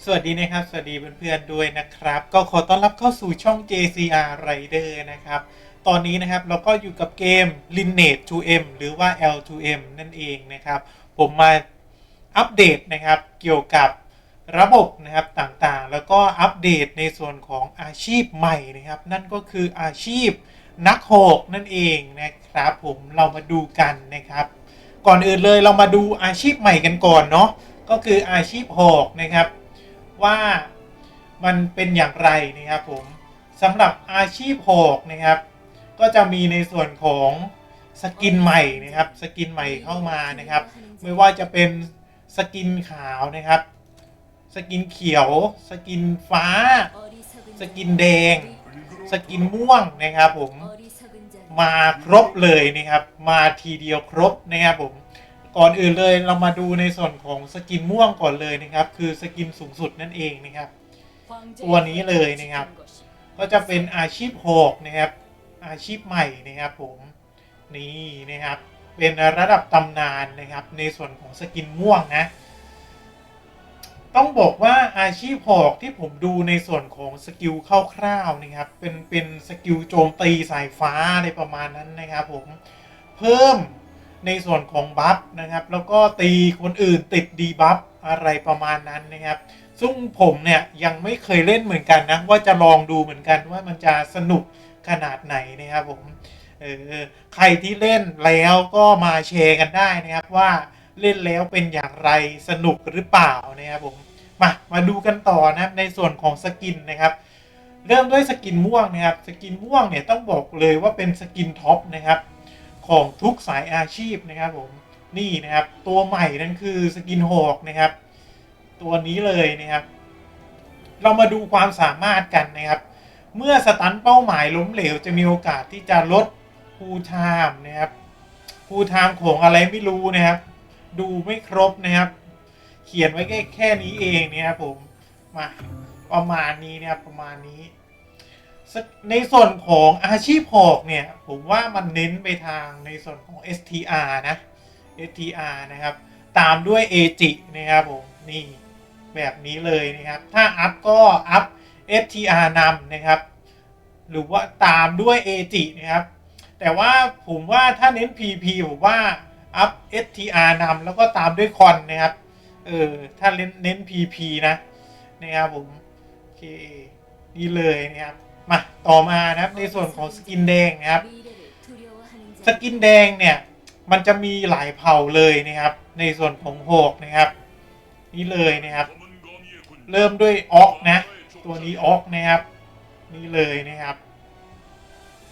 สวัสดีนะครับ สวัสดีเพื่อนๆด้วยนะครับ ก็ขอต้อนรับเข้าสู่ช่อง JCR Rider นะครับ ตอนนี้นะครับเราก็อยู่กับเกม Lineage 2M หรือว่า L2M นั่นเองนะครับ ผมมาอัปเดตนะครับเกี่ยวกับระบบนะครับต่างๆ แล้วก็อัปเดตในส่วนของอาชีพใหม่นะครับ นั่นก็คืออาชีพนักโหกนั่นเองนะครับผมเรามาดูกันนะครับ ก่อนอื่นเลยเรามาดูอาชีพใหม่กันก่อนเนาะก็คืออาชีพโหกนะครับ ว่ามันเป็นอย่างไรนะครับผมสำหรับอาชีพโหกนะครับ ก็จะมีในส่วนของสกินใหม่นะครับ สกินใหม่เข้ามานะครับ ไม่ว่าจะเป็นสกินขาวนะครับ สกินเขียว สกินฟ้า สกินแดง สกินม่วงนะครับผมมาครบเลยนะครับ มาทีเดียวครบนะครับผม ก่อนอื่นเลยเรามาดูในส่วนของสกินม่วงก่อนเลยนะครับ คือสกินสูงสุดนั่นเองนะครับ ตัวนี้เลยนะครับ ก็จะเป็นอาชีพโหกนะครับ อาชีพใหม่นะครับผมนี่นะครับ เป็นระดับตำนานนะครับ ในส่วนของสกินม่วงนะต้องบอกว่าอาชีพหอกที่ผมดูในส่วนของสกิลคร่าวๆนะครับเป็นเป็นสกิลโจมตีสายฟ้าอะไรประมาณนั้นนะครับผมเพิ่ม ในส่วนของบัฟนะครับ แล้วก็ตีคนอื่นติดดีบัฟอะไรประมาณนั้นนะครับ ซึ่งผมเนี่ยยังไม่เคยเล่นเหมือนกันนะ ว่าจะลองดูเหมือนกันว่ามันจะสนุกขนาดไหนนะครับผมเออใครที่เล่นแล้วก็มาแชร์กันได้นะครับว่าเล่นแล้วเป็นอย่างไรสนุกหรือเปล่านะครับผมมามาดูกันต่อนะครับในส่วนของสกินนะครับเริ่มด้วยสกินม่วงนะครับสกินม่วงเนี่ยต้องบอกเลยว่าเป็นสกินท็อปนะครับ ของทุกสายอาชีพนะครับผมนี่นะครับ ตัวใหม่นั่นคือสกินหอกนะครับ ตัวนี้เลยนะครับ เรามาดูความสามารถกันนะครับ เมื่อสตันเป้าหมายล้มเหลวจะมีโอกาสที่จะลดฟูลไทม์นะครับฟูลไทม์ของอะไรไม่รู้นะครับ ดูไม่ครบนะครับ เขียนไว้แค่แค่นี้เองนะครับผมมาประมาณนี้นะครับประมาณนี้ ในส่วนของอาชีพหอกเนี่ย ผมว่ามันเน้นไปทางในส่วนของ STR นะ STR นะครับ ตามด้วย AG นะครับผมนี่แบบนี้เลยนะครับ ถ้าอัพก็อัพ STR นำนะครับ หรือว่าตามด้วย AG นะครับ แต่ว่าผมว่าถ้าเน้น PP ผมว่าอัพ STR นำแล้วก็ตามด้วยคอนนะครับ เออ ถ้าเน้นเน้น PP นะ นะครับผม โอเค นี่เลยนะครับ มาต่อมานะครับในส่วนของสกินแดงนะครับ สกินแดงเนี่ยมันจะมีหลายเผ่าเลยนะครับ ในส่วนของโหกนะครับ นี่เลยนะครับ เริ่มด้วยออกนะ ตัวนี้ออกนะครับ นี่เลยนะครับ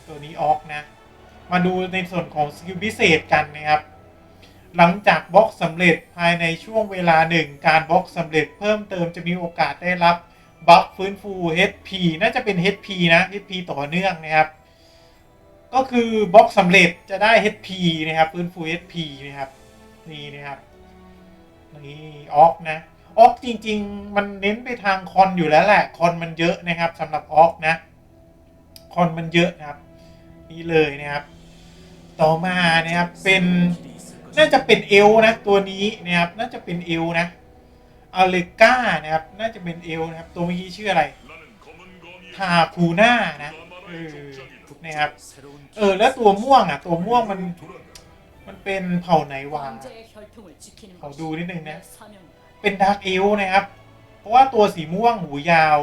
ตัวนี้ออกนะ มาดูในส่วนของสกิลพิเศษกันนะครับ หลังจากบล็อกสำเร็จภายในช่วงเวลาหนึ่งการบล็อกสำเร็จเพิ่มเติมจะมีโอกาสได้รับ บัฟฟื้นฟู HP น่าจะเป็น HP นะ HP ต่อเนื่องนะครับ ก็คือบล็อกสำเร็จจะได้ HP นะครับ ฟื้นฟู HP นะครับนี่นะครับนี่ออกนะออกจริง ๆ มันเน้นไปทางคอนอยู่แล้วแหละคอนมันเยอะนะครับสำหรับออกนะคอนมันเยอะนะครับ นี่เลยนะครับ ต่อมานะครับเป็นน่าจะเป็นเอลนะตัวนี้นะครับน่าจะเป็นเอลนะ อเลก้านะครับ น่าจะเป็นเอลนะครับ ตัวเมื่อกี้ชื่ออะไรทาคูน่านะเออนะครับ เออ แล้วตัวม่วงอะ ตัวม่วงมัน มันเป็นเผ่าไหนวะขอดูนิดนึงนะ เป็นดาร์กเอลนะครับ เพราะว่าตัวสีม่วงหูยาว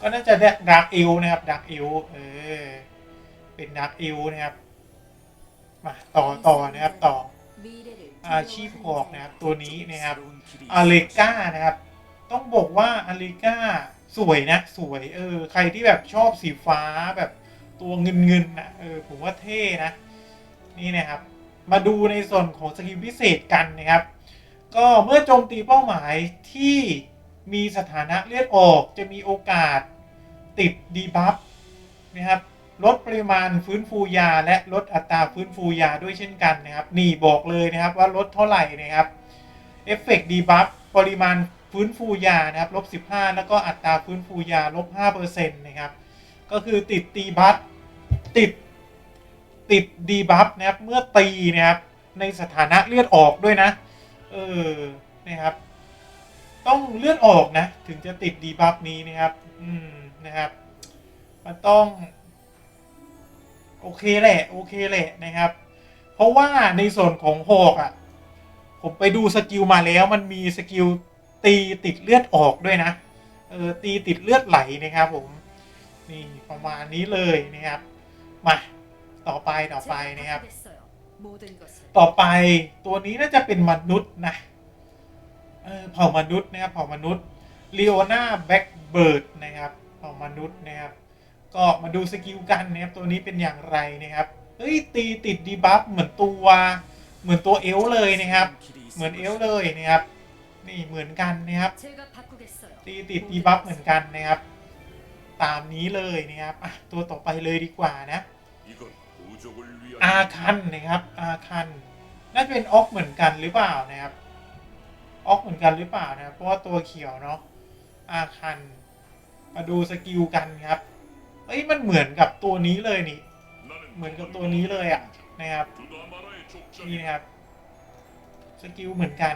ก็น่าจะดาร์กเอลนะครับดาร์กเอลเออ เป็นดาร์กเอลนะครับ มาต่อต่อนะครับต่อ อาชีพหอกนะครับตัวนี้นะครับอเลก้านะครับ ต้องบอกว่าอเลก้าสวยนะสวยเออใครที่แบบชอบสีฟ้าแบบตัวเงินเงินนะเออผมว่าเท่นะ นี่นะครับ มาดูในส่วนของสกิลพิเศษกันนะครับ ก็เมื่อโจมตีเป้าหมายที่มีสถานะเลือดออกจะมีโอกาสติดดีบัฟนะครับ ลดปริมาณฟื้นฟูยา และลดอัตราฟื้นฟูยาด้วยเช่นกันนะครับ นี่บอกเลยนะครับว่าลดเท่าไหร่นะครับเอฟเฟกต์ดีบัฟปริมาณฟื้นฟูยานะครับลบ15 แล้วก็อัตราฟื้นฟูยาลบ5%นะครับ ก็คือติดตีบัฟติดติดดีบัฟนะครับเมื่อตีนะครับในสถานะเลือดออกด้วยนะ เออนะครับ ต้องเลือนออกนะ ถึงจะติดดีบัฟนี้นะครับ อืมนะครับ มันต้อง โอเคแหละโอเคแหละนะครับ เพราะว่าในส่วนของหอกอะ ผมไปดูสกิลมาแล้วมันมีสกิลตีติดเลือดออกด้วยนะเออตีติดเลือดไหลนะครับผมนี่ประมาณนี้เลยนะครับมาต่อไปต่อไปนะครับ ต่อไปตัวนี้น่าจะเป็นมนุษย์นะเออเผ่ามนุษย์นะครับเผ่ามนุษย์เลโอนาแบ็กเบิร์ดนะครับเผ่ามนุษย์นะครับ ก็มาดูสกิลกันนะครับตัวนี้เป็นอย่างไรนะครับเฮ้ยตีติดดีบัฟเหมือนตัวเหมือนตัวเอลเลยนะครับ เหมือนเอลเลยนะครับ นี่เหมือนกันนะครับ ตีติดดีบัฟเหมือนกันนะครับ ตามนี้เลยนะครับตัวต่อไปเลยดีกว่านะอาคันนะครับอาคันน่าจะเป็นออกเหมือนกันหรือเปล่านะครับ ออกเหมือนกันหรือเปล่านะเพราะว่าตัวเขียวเนาะอาคันมาดูสกิลกันครับ เอ้ยมันเหมือนกับตัวนี้เลยนี่ เหมือนกับตัวนี้เลยอะนะครับนี่นะครับสกิลเหมือนกัน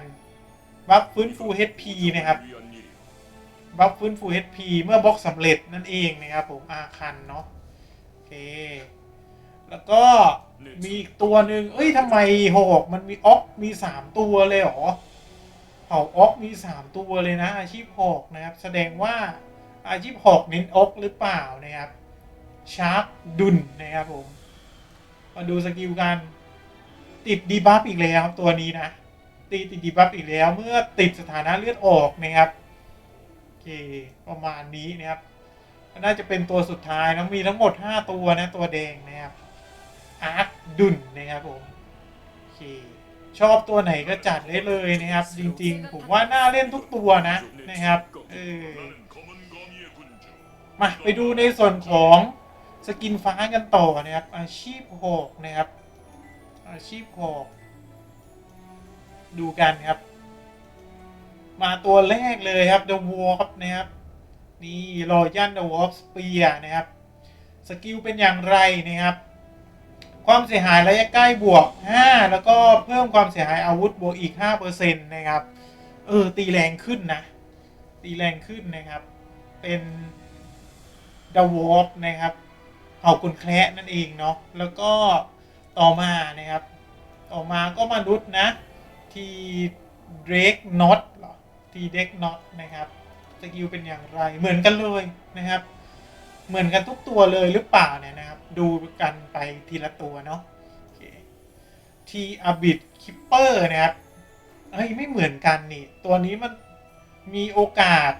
บัฟฟื้นฟู HP นะครับบัฟฟื้นฟู HP เมื่อบล็อกสำเร็จนั่นเองนะครับผมอาคันเนาะโอเคแล้วก็มีอีกตัวหนึ่งเอ้ยทำไมหกมันมีอ็อกมีสามตัวเลยหรอเผ่าอ็อกมีสามตัวเลยนะ อาชีพหกนะครับ แสดงว่าอาชีพหกเน้นอ็อกหรือเปล่านะครับ ชาร์ปดุนนะครับผม มาดูสกิลกัน ติดดีบัฟอีกแล้วครับตัวนี้นะ ตีติดดีบัฟอีกแล้วเมื่อติดสถานะเลือดออกนะครับโอเคประมาณนี้นะครับ น่าจะเป็นตัวสุดท้ายนะมีทั้งหมด 5 ตัวนะตัวแดงนะครับอาร์คดุนนะครับผมโอเคชอบตัวไหนก็จัดได้เลยนะครับ จริง ๆ ผมว่าน่าเล่นทุกตัวนะนะครับเออมาไปดูในส่วนของ สกินฟ้ากันต่อนะครับ อาชีพหอกนะครับ อาชีพหอกดูกันครับ มาตัวแรกเลยครับ The Warp นะครับ นี่รอยัน The Warp Spear นะครับ สกิลเป็นอย่างไรนะครับ ความเสียหายระยะใกล้บวก 5 แล้วก็เพิ่มความเสียหายอาวุธบวกอีก 5%นะครับ เออ ตีแรงขึ้นนะ ตีแรงขึ้นนะครับ เป็นดาวอฟนะครับ เผ่ากุนแคระนั่นเองเนาะแล้วก็ต่อมานะครับ ต่อมาก็มนุษย์นะทีเดรกน็อตหรอทีเด็กน็อตนะครับสกิลเป็นอย่างไรเหมือนกันเลยนะครับ เหมือนกันทุกตัวเลยหรือเปล่าเนี่ยนะครับ ดูกันไปทีละตัวเนาะทีอาบิดคิปเปอร์นะครับเฮ้ยไม่เหมือนกันนี่ ตัวนี้มันมีโอกาส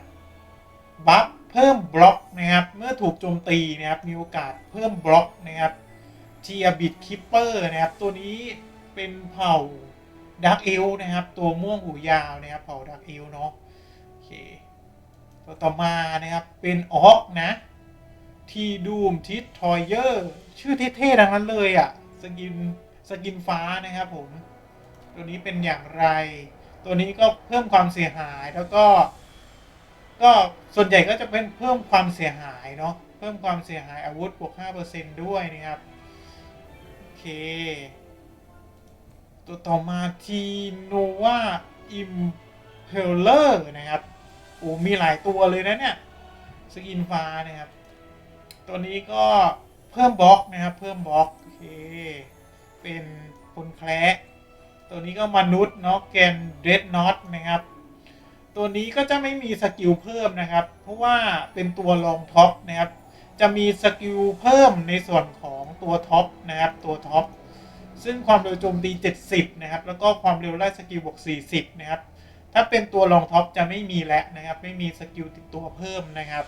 บัฟ เพิ่มบล็อกนะครับเมื่อถูกโจมตีนะครับมีโอกาสเพิ่มบล็อกนะครับทีอบิดคิปเปอร์นะครับตัวนี้เป็นเผ่าดักเอลนะครับตัวม่วงหูยาวนะครับเผ่าดักเอลเนาะโอเคตัวต่อมานะครับเป็นออกนะทีดูมทิททอยเยอร์ชื่อเท่ๆทั้งนั้นเลยอะ่ะสกินสกินฟ้านะครับผมตัวนี้เป็นอย่างไร ตัวนี้ก็เพิ่มความเสียหายแล้วก็ ก็ส่วนใหญ่ก็จะเป็นเพิ่มความเสียหายเนาะเพิ่มความเสียหายอาวุธบวก5%ด้วยนะครับ โอเค ตัวต่อมาทีโนวาอิมเพลเลอร์นะครับโอ้มีหลายตัวเลยนะเนี่ยสกินฟ้านะครับ ตัวนี้ก็เพิ่มบล็อกนะครับ เพิ่มบล็อกโอเคเป็นคนแคระตัวนี้ก็มนุษย์เนาะแกนเดดน็อตนะครับ ตัวนี้ก็จะไม่มีสกิลเพิ่มนะครับ เพราะว่าเป็นตัวรองท็อปนะครับ จะมีสกิลเพิ่มในส่วนของตัวท็อปนะครับ ตัวท็อป ซึ่งความเร็วโจมตี 70 นะครับ แล้วก็ความเร็วไล่สกิลบวก 40 นะครับ ถ้าเป็นตัวรองท็อปจะไม่มีแล้วนะครับ ไม่มีสกิลติดตัวเพิ่มนะครับ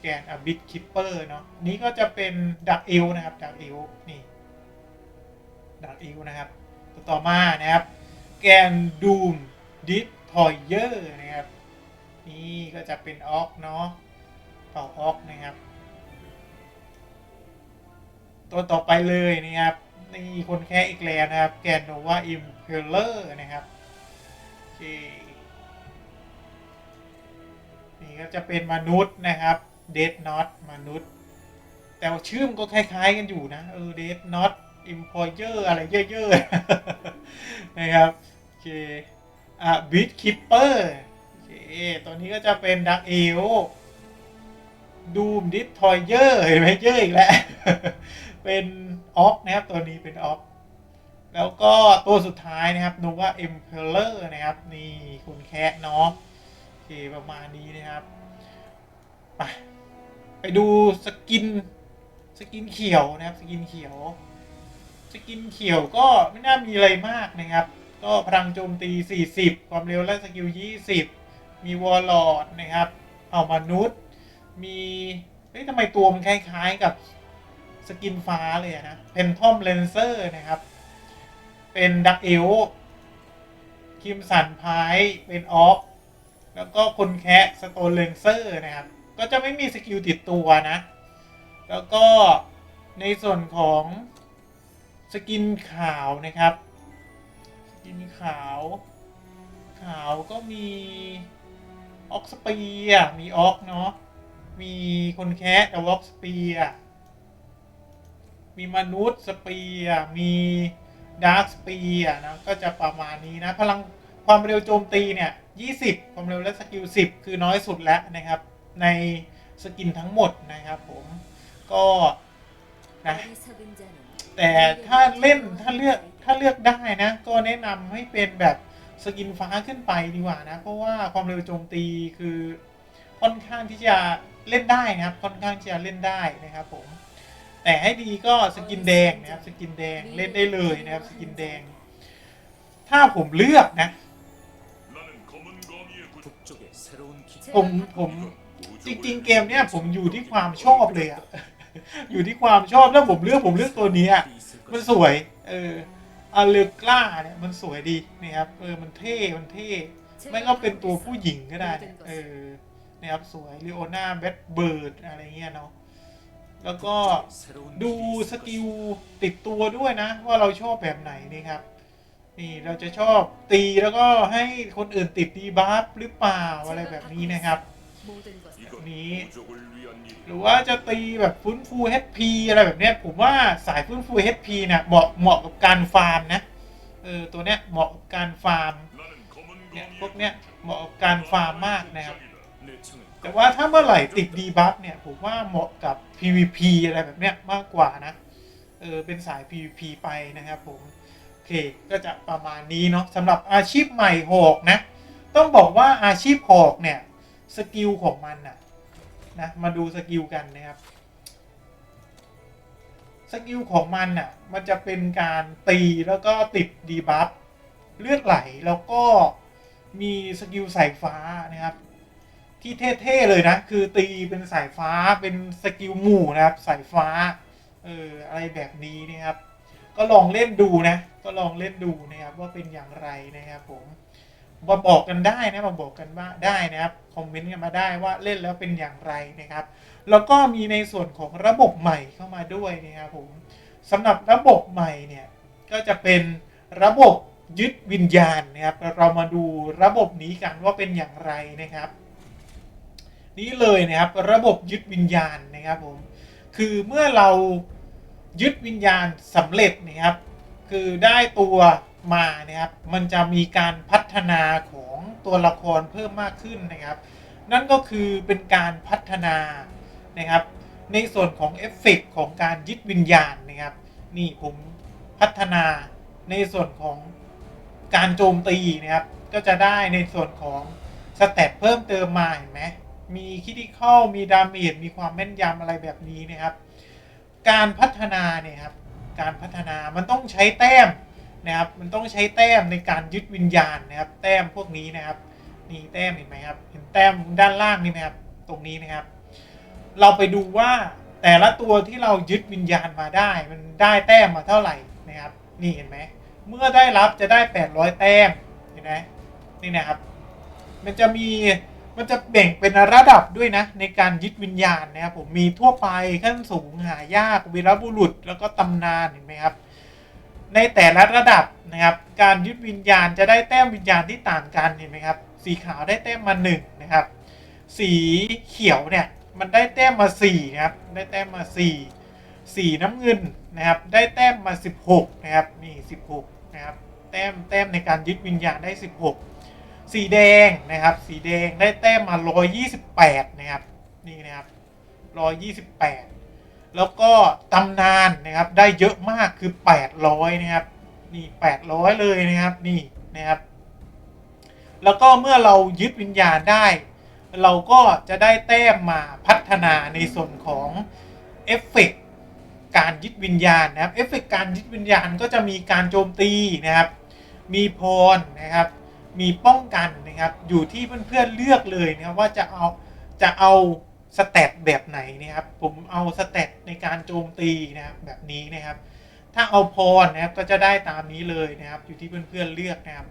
แกนอบิดคิปเปอร์เนาะ นี้ก็จะเป็นดักเอลนะครับ ดักเอลนี่ ดักเอลนะครับ ตัวต่อมานะครับ แกนดูมดิส ทอยเยอร์นะครับ นี่ก็จะเป็นออกเนาะเป่าออกนะครับ ตัวต่อไปเลยนะครับนี่คนแค่อีกแล้วนะครับแกนโนวาอิมเพลเลอร์นะครับโอเคนี่ก็จะเป็นมนุษย์นะครับเดดน็อตมนุษย์ แต่ว่าชื่อมันก็คล้าย ๆ กันอยู่นะเออเดดน็อตอิมพอเยอร์อะไรเยอะๆนะครับโอเค อะบิทคิปเปอร์โอเคตัวนี้ก็จะเป็นดักเอลดูมดิสทอยเยอร์เห็นไหมเยอะอีกแล้ว เป็นออฟนะครับ ตัวนี้เป็นออฟแล้วก็ตัวสุดท้ายนะครับนูว่า Emperor นะครับ นี่คุณแคะเนาะโอเคประมาณนี้นะครับไปไปดูสกินสกินเขียวนะครับ สกินเขียว สกินเขียวก็ไม่น่ามีอะไรมากนะครับ ก็พลังโจมตี 40 ความเร็วและสกิล 20 มีวอลลอดนะครับเอามนุษย์ มีเฮ้ยทำไมตัวมันคล้ายๆกับสกินฟ้าเลยนะเพนทอมเลนเซอร์นะครับ เป็นดักเอลคิมสันพายเป็นออฟแล้วก็คนแคะสโตนเลนเซอร์นะครับ ก็จะไม่มีสกิลติดตัวนะ แล้วก็ในส่วนของสกินขาวนะครับ ยังมีขาว ขาวก็มีออกสเปียมีออกเนาะ มีคนแคะแต่ออกสเปียมีมนุษย์สเปียมีดาร์กสเปียนะก็จะประมาณนี้นะ พลังความเร็วโจมตีเนี่ย20 ความเร็วและสกิล 10 คือน้อยสุดแล้วนะครับ ในสกินทั้งหมดนะครับผมก็นะแต่ถ้าเล่นถ้าเลือกาเลือกได้นะ ก็แนะนำให้เป็นแบบสกินฟ้าขึ้นไปดีกว่านะ เพราะว่าความเร็วโจมตีคือค่อนข้างที่จะเล่นได้นะครับ ค่อนข้างที่จะเล่นได้นะครับผม แต่ให้ดีก็สกินแดงนะครับ สกินแดงเล่นได้เลยนะครับ สกินแดง ถ้าผมเลือกนะ ผมผมจริงๆเกมเนี้ยผมอยู่ที่ความชอบเลยอะอยู่ที่ความชอบแล้วผมเลือกผมเลือกตัวนี้อะมันสวย เออ อาเลกล้าเนี่ยมันสวยดีนะครับเออมันเท่มันเท่ไม่ก็เป็นตัวผู้หญิงก็ได้เนี่ยเออนะครับสวยลีโอนาแบทเบิร์ดอะไรเงี้ยเนาะแล้วก็ดูสกิลติดตัวด้วยนะ ว่าเราชอบแบบไหนนี่ครับ นี่เราจะชอบตีแล้วก็ให้คนอื่นติดดีบัฟหรือเปล่าอะไรแบบนี้นะครับ모 หรือว่าจะตีแบบฟื้นฟู HP อะไรแบบเนี้ยผมว่าสายฟื้นฟู HP เนี่ยเหมาะเหมาะกับการฟาร์มนะเออตัวเนี้ยเหมาะกับการฟาร์มเนี่ยพวกเนี้ยเหมาะกับการฟาร์มมากนะครับแต่ว่าถ้าเมื่อไหร่ติดดีบัฟเนี่ยผมว่าเหมาะกับ PVP อะไรแบบเนี้ยมากกว่านะเออเป็นสาย PVP ไปนะครับผมโอเคก็จะประมาณนี้เนาะสำหรับอาชีพใหม่หอกนะต้องบอกว่าอาชีพหอกเนี่ยสกิลของมันอะ นะ มาดูสกิลกันนะครับ สกิลของมันน่ะ มันจะเป็นการตีแล้วก็ติดดีบัฟเลือดไหลแล้วก็มีสกิลสายฟ้านะครับ ที่เท่ๆเลยนะ คือตีเป็นสายฟ้าเป็นสกิลหมู่นะครับ สายฟ้าเอออะไรแบบนี้นะครับ ก็ลองเล่นดูนะ ก็ลองเล่นดูนะครับว่าเป็นอย่างไรนะครับผม มาบอกกันได้นะมาบอกกันว่าได้นะครับคอมเมนต์กันมาได้ว่าเล่นแล้วเป็นอย่างไรนะครับแล้วก็มีในส่วนของระบบใหม่เข้ามาด้วยนะครับผมสำหรับระบบใหม่เนี่ยก็จะเป็นระบบยึดวิญญาณนะครับ เรามาดูระบบนี้กันว่าเป็นอย่างไรนะครับ นี่เลยนะครับระบบยึดวิญญาณนะครับผมคือเมื่อเรายึดวิญญาณสำเร็จนะครับ คือได้ตัว มานะครับ มันจะมีการพัฒนาของตัวละครเพิ่มมากขึ้นนะครับ นั่นก็คือเป็นการพัฒนานะครับ ในส่วนของเอฟเฟกต์ของการยึดวิญญาณนะครับ นี่ผมพัฒนาในส่วนของการโจมตีนะครับ ก็จะได้ในส่วนของสเตตเพิ่มเติมมาเห็นไหมมีคิดิคอลมีดาเมจมีความแม่นยำอะไรแบบนี้นะครับ การพัฒนาเนี่ยครับ การพัฒนามันต้องใช้แต้ม นะครับ มันต้องใช้แต้มในการยึดวิญญาณนะครับ แต้มพวกนี้นะครับนี่แต้มเห็นไหมครับ เห็นแต้มด้านล่างนี่ไหมครับ ตรงนี้นะครับ เราไปดูว่าแต่ละตัวที่เรายึดวิญญาณมาได้ มันได้แต้มมาเท่าไหร่นะครับ นี่เห็นไหม เมื่อได้รับจะได้ 800 แต้ม เห็นไหมนี่นะครับ มันจะมีมันจะแบ่งเป็นระดับด้วยนะ ในการยึดวิญญาณนะครับผมมีทั่วไปขั้นสูงหายากวีรบุรุษแล้วก็ตำนานเห็นไหมครับ ในแต่ละระดับนะครับ การยึดวิญญาณจะได้แต้มวิญญาณที่ต่างกันเห็นไหมครับ สีขาวได้แต้มมาหนึ่งนะครับ สีเขียวเนี่ยมันได้แต้มมาสี่นะครับ ได้แต้มมาสี่สีน้ำเงินนะครับ ได้แต้มมาสิบหกนะครับ นี่สิบหกนะครับ แต้มแต้มในการยึดวิญญาณได้สิบหกสีแดงนะครับ สีแดงได้แต้มมา 128นะครับ นี่นะครับ 128 แล้วก็ตำนานนะครับได้เยอะมากคือ 800 นะครับ นี่ 800 เลยนะครับนี่นะครับ แล้วก็เมื่อเรายึดวิญญาณได้ เราก็จะได้แต้มมาพัฒนาในส่วนของเอฟเฟกต์การยึดวิญญาณนะครับเอฟเฟกต์การยึดวิญญาณก็จะมีการโจมตีนะครับ มีพรนะครับ มีป้องกันนะครับ อยู่ที่เพื่อนๆเลือกเลยนะครับว่าจะเอาจะเอา สเตตแบบไหนนะครับ ผมเอาสเตตในการโจมตีนะครับแบบนี้นะครับ ถ้าเอาพรนะครับก็จะได้ตามนี้เลยนะครับ อยู่ที่เพื่อนๆเลือกนะครับ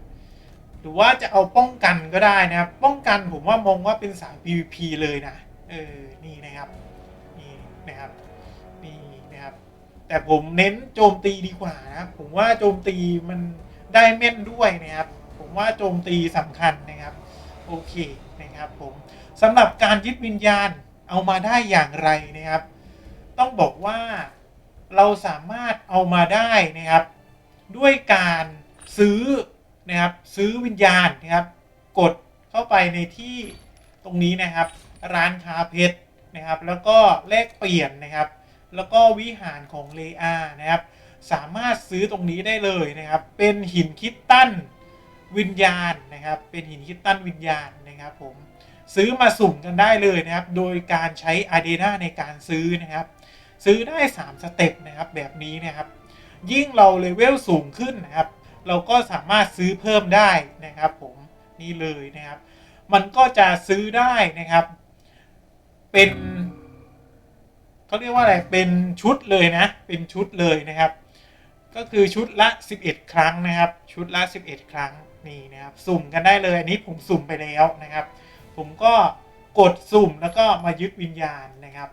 หรือว่าจะเอาป้องกันก็ได้นะครับ ป้องกันผมว่ามองว่าเป็นสาย PVP เลยนะเออนี่นะครับนี่นะครับนี่นะครับ แต่ผมเน้นโจมตีดีกว่านะครับ ผมว่าโจมตีมันได้แม่นด้วยนะครับ ผมว่าโจมตีสำคัญนะครับ โอเคนะครับผมสำหรับการยึดวิญญาณ เอามาได้อย่างไรนะครับ ต้องบอกว่าเราสามารถเอามาได้นะครับ ด้วยการซื้อนะครับซื้อวิญญาณนะครับ กดเข้าไปในที่ตรงนี้นะครับ ร้านค้าเพชรนะครับ แล้วก็แลกเปลี่ยนนะครับ แล้วก็วิหารของเลอานะครับ สามารถซื้อตรงนี้ได้เลยนะครับ เป็นหินคิดตั้นวิญญาณนะครับ เป็นหินคิดตั้นวิญญาณนะครับผม ซื้อมาสุ่มกันได้เลยนะครับ โดยการใช้อา d ด n าในการซื้อนะครับ ซื้อได้ 3 สเต็ปนะครับแบบนี้นะครับ ยิ่งเราเลเวลสูงขึ้นนะครับ เราก็สามารถซื้อเพิ่มได้นะครับผมนี่เลยนะครับ มันก็จะซื้อได้นะครับ เป็นเขาเรียกว่าอะไรเป็นชุดเลยนะ เป็นชุดเลยนะครับ ก็คือชุดละ 11 ครั้งนะครับ ชุดละ 11 ครั้งนี่นะครับ สุ่มกันได้เลยอันนี้ผมสุ่มไปแล้วนะครับ ผมก็กดสุ่มแล้วก็มายึดวิญญาณนะครับ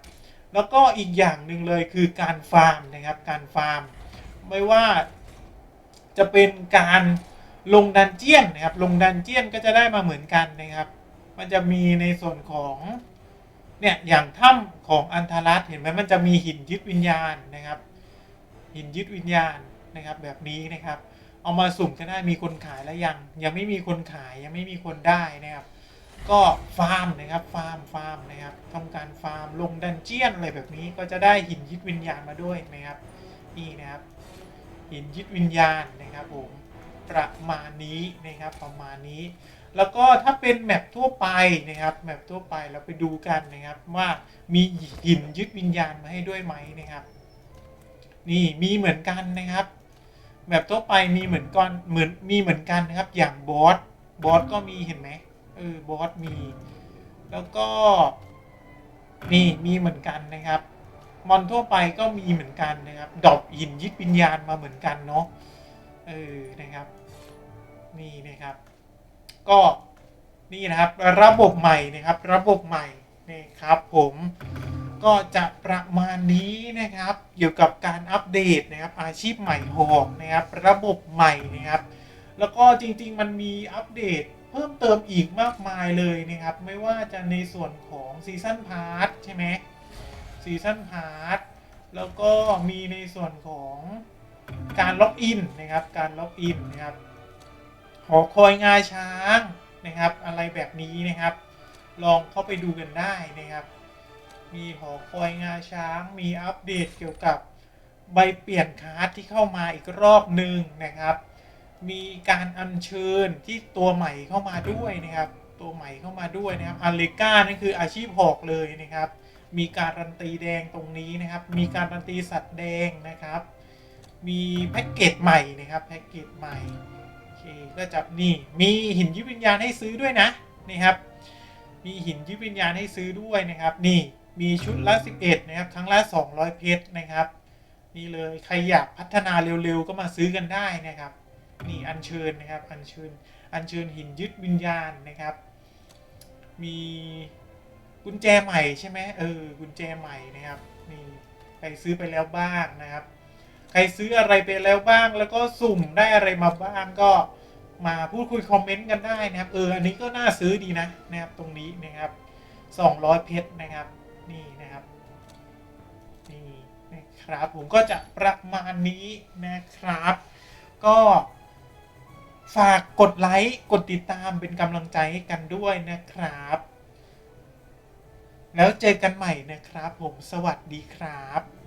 แล้วก็อีกอย่างหนึ่งเลยคือการฟาร์มนะครับ การฟาร์ม ไม่ว่าจะเป็นการลงดันเจียนนะครับ ลงดันเจียนก็จะได้มาเหมือนกันนะครับ มันจะมีในส่วนของเนี่ยอย่างถ้ำของอันทารัสเห็นไหมมันจะมีหินยึดวิญญาณนะครับ หินยึดวิญญาณนะครับ แบบนี้นะครับ เอามาสุ่มก็ได้มีคนขายแล้วยัง ยังไม่มีคนขายยังไม่มีคนได้นะครับ ก็ฟาร์มนะครับฟาร์มฟาร์มนะครับทำการฟาร์มลงดันเจียนอะไรแบบนี้ก็จะได้หินยึดวิญญาณมาด้วยนะครับนี่นะครับหินยึดวิญญาณนะครับผมประมาณนี้นะครับประมาณนี้ แล้วก็ถ้าเป็นแมปทั่วไปนะครับแมปทั่วไปเราไปดูกันนะครับว่ามีหินยึดวิญญาณมาให้ด้วยไหมนะครับ นี่มีเหมือนกันนะครับแมปทั่วไปมีเหมือนกันเหมือนมีเหมือนกันนะครับ อย่างบอสบอสก็มีเห็นไหม เออบอสมี แล้วก็ นี่มีเหมือนกันนะครับ มอนทั่วไปก็มีเหมือนกันนะครับดอกหินยึดวิญญาณมาเหมือนกันเนาะเออนะครับ นี่นะครับ ก็นี่นะครับระบบใหม่นะครับ ระบบใหม่นะครับผมก็จะประมาณนี้นะครับ เกี่ยวกับการอัปเดตนะครับ อาชีพใหม่หอกนะครับ ระบบใหม่นะครับ แล้วก็จริงๆมันมีอัปเดต พิ่มเติมอีกมากมายเลยนะครับ ไม่ว่าจะในส่วนของซีซันพาร์ทใช่ไหมซีซันพาร์ทแล้วก็มีในส่วนของการล็อกอินนะครับ การล็อกอินนะครับ หอคอยงาช้างนะครับ อะไรแบบนี้นะครับ ลองเข้าไปดูกันได้นะครับ มีหอคอยงาช้าง มีอัปเดตเกี่ยวกับใบเปลี่ยนคาร์ดที่เข้ามาอีกรอบหนึ่งนะครับ มีการอัญเชิญที่ตัวใหม่เข้ามาด้วยนะครับ ตัวใหม่เข้ามาด้วยนะครับอาเลก้านั่นคืออาชีพหอกเลยนะครับ มีการันตีแดงตรงนี้นะครับ มีการันตีสัตว์แดงนะครับ มีแพ็กเกจใหม่นะครับแพ็กเกจใหม่โอเคก็จะนี่มีหินยึดวิญญาณให้ซื้อด้วยนะนี่ครับ มีหินยึดวิญญาณให้ซื้อด้วยนะครับ นี่มีชุดละ 11 นะครับ ครั้งละ 200 เพชรนะครับ นี่เลยใครอยากพัฒนาเร็วๆ ก็มาซื้อกันได้นะครับ นี่อัญเชิญนะครับอัญเชิญอัญเชิญหินยึดวิญญาณนะครับ มีกุญแจใหม่ใช่ไหมเออกุญแจใหม่นะครับนี่ใครซื้อไปแล้วบ้างนะครับ ใครซื้ออะไรไปแล้วบ้าง แล้วก็สุ่มได้อะไรมาบ้างก็มาพูดคุยคอมเมนต์กันได้นะครับเอออันนี้ก็น่าซื้อดีนะนะครับตรงนี้นะครับ200เพชรนะครับนี่นะครับนี่นะครับผมก็จะประมาณนี้นะครับ ก็ ฝากกดไลค์ กดติดตามเป็นกำลังใจให้กันด้วยนะครับ แล้วเจอกันใหม่นะครับผมสวัสดีครับ